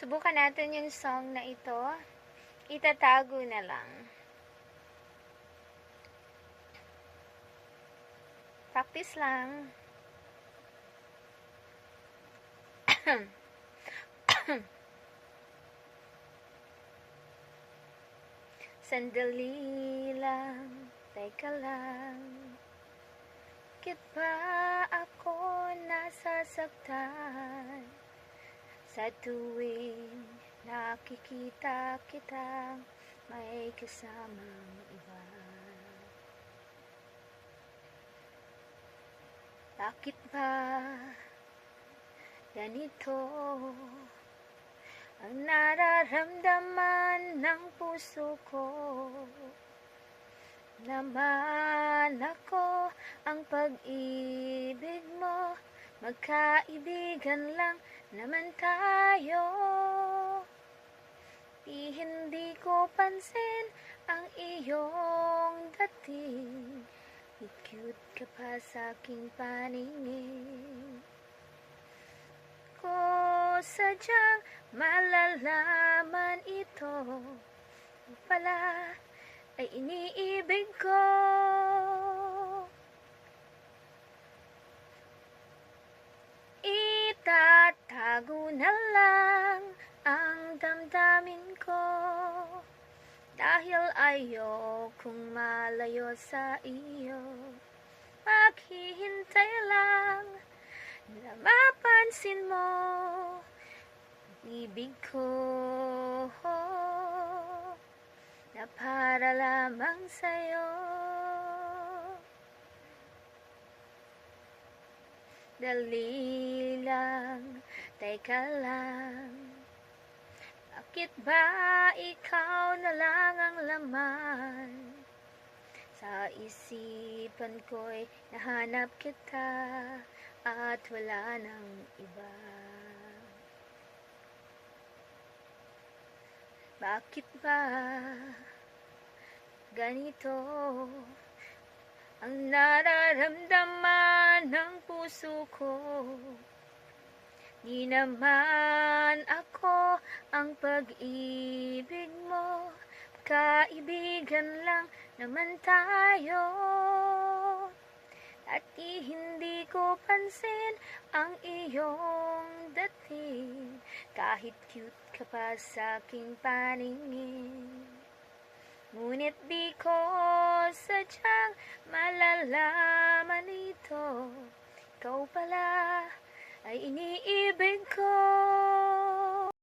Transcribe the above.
Subukan natin yung song na ito. Itatago na lang. Practice lang. Sandali lang, teka lang. Bakit ba ako nasasaktan? Sa tuwing nakikita kita may kasamang iba Bakit ba ganito ang nararamdaman ng puso ko? Naman ako ang pag-ibig mo Magkaibigan lang naman tayo. Di hindi ko pansin ang iyong dating. Cute ka pa sa aking paningin. Ko sadyang malalaman ito. Pala ay iniibig ko Itatago na lang ang damdamin ko. Dahil ayokong malayo sa iyo. Maghihintay lang na mapansin mo Ibig ko. Na para lamang sa'yo. Dali lang, teka lang. Bakit ba ikaw na lang ang laman? Sa isipan ko'y nahanap kita At wala nang iba. Bakit ba ganito ang nararamdaman ng puso ko? Naman ako ang pag-ibig mo. Kaibigan lang naman tayo. At di hindi ko pansin ang iyong dating. Kahit cute ka pa sa aking paningin. Ngunit di ko sadyang malalaman ito. Ikaw pala ay ko